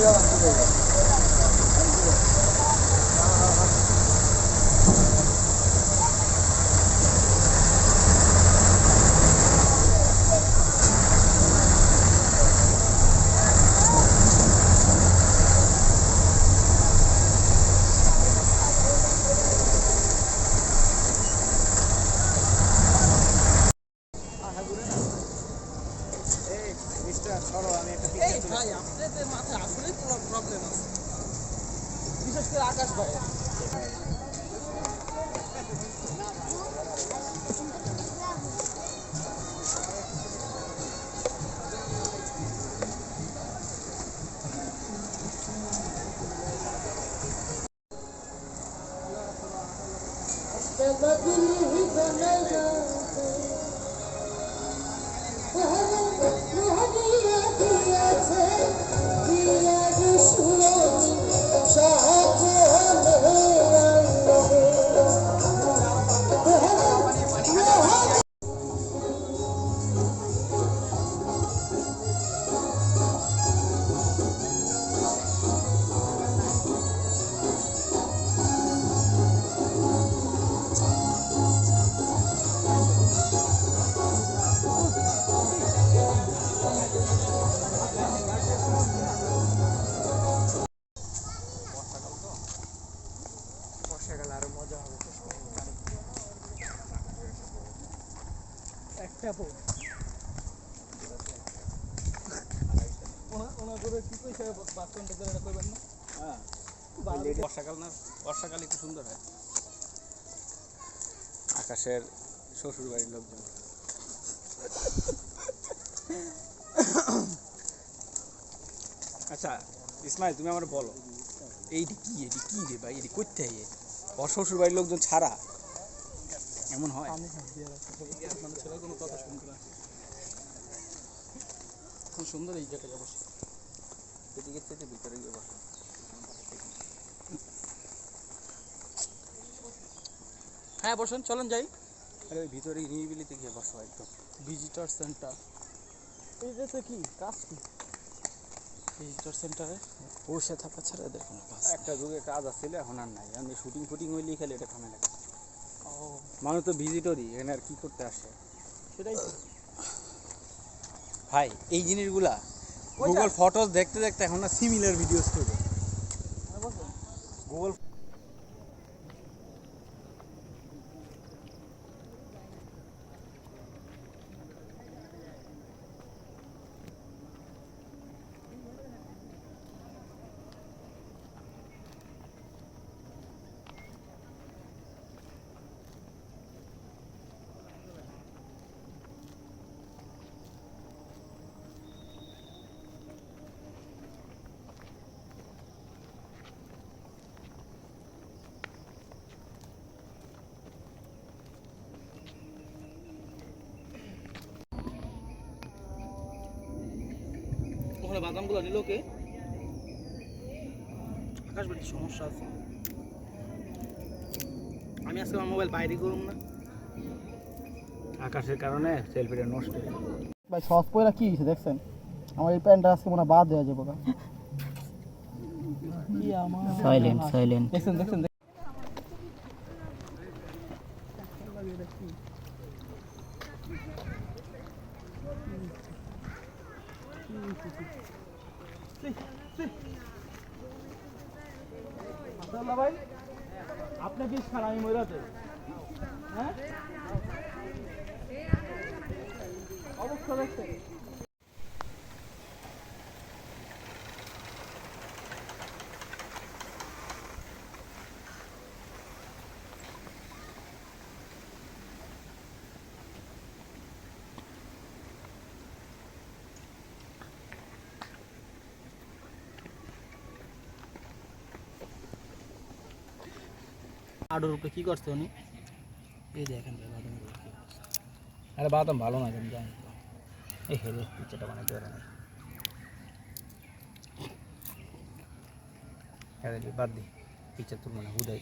違う。এই ভাই আপনাদের মাথায় আসলেই কোনো প্রবলেম আছে বিশেষ করে আকাশ ভাই বর্ষাকালে হ্যাঁ। ভালো বর্ষাকাল না বর্ষাকালে একটু সুন্দর হয়। আকাশের শ্বশুর বাড়ির লোকজন। আচ্ছা ইসমাইল তুমি আমার বলো। এইটি কি? এটি কি রে ভাই? এটি করতে হয় ওর শ্বশুর বাড়ির লোকজন ছাড়া এমন হয়? আমি রাখছি মানে ছেলে কোনো কথা শুনতে না। খুব সুন্দর এই জায়গাটা অবশ্য। এদিকে থেকে ভিতরে গিয়ে বসো। হ্যাঁ বসুন চলেন যাই। আরে ওই ভিতরে নিরিবিলিতে গিয়ে বসো একদম। ভিজিটর সেন্টার এইটা তো কি? কাজ কি? ভিজিটর সেন্টারে বসে থাকা ছাড়া এদের কোনো কাজ একটা যুগে কাজ আসছিল এখন আর নাই। আমি শুটিং ফুটিং হইলেই খেলে এটা থামে লাগে। মানুষ তো ভিজিটরই এখানে আর কি করতে আসে? সেটাই ভাই এই জিনিসগুলা? গুগল ফটোস দেখতে দেখতে এখন না সিমিলার ভিডিওস হ্যাঁ, গুগল বাদামগুলো নিল কে? আকাশ বাড়ির সমস্যা আছে। আমি আজকে আমার মোবাইল বাইরে করুন না। আকাশের কারণে সেলফিটা নষ্ট হয়ে। ভাই সস পয়লা কি হয়েছে দেখছেন? আমার এই প্যান্টটা আজকে মনে হয় বাদ দেওয়া যাবে সাইলেন্ট সাইলেন্ট দেখছেন দেখছেন? ভাই আপনি বিষ খান আমি মহিলাতে? হ্যাঁ? অবস্থা দেখতে আডোর উপরে কি করছে উনি? এই দেখেন। আরে বাদাম ভালো না তুমি জানি তো? এই হেরে পিকচারটা বানাইতে পারে না হ্যাঁ রে, বাদ দি। পিকচার তুলবো না হুদাই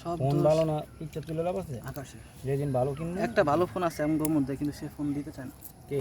সব ফোন ভালো না পিকচার তুলে লাভ আছে? আকাশে যেদিন ভালো কিনবে। একটা ভালো ফোন আছে আমগোর মধ্যে কিন্তু সে ফোন দিতে চায় না। কে?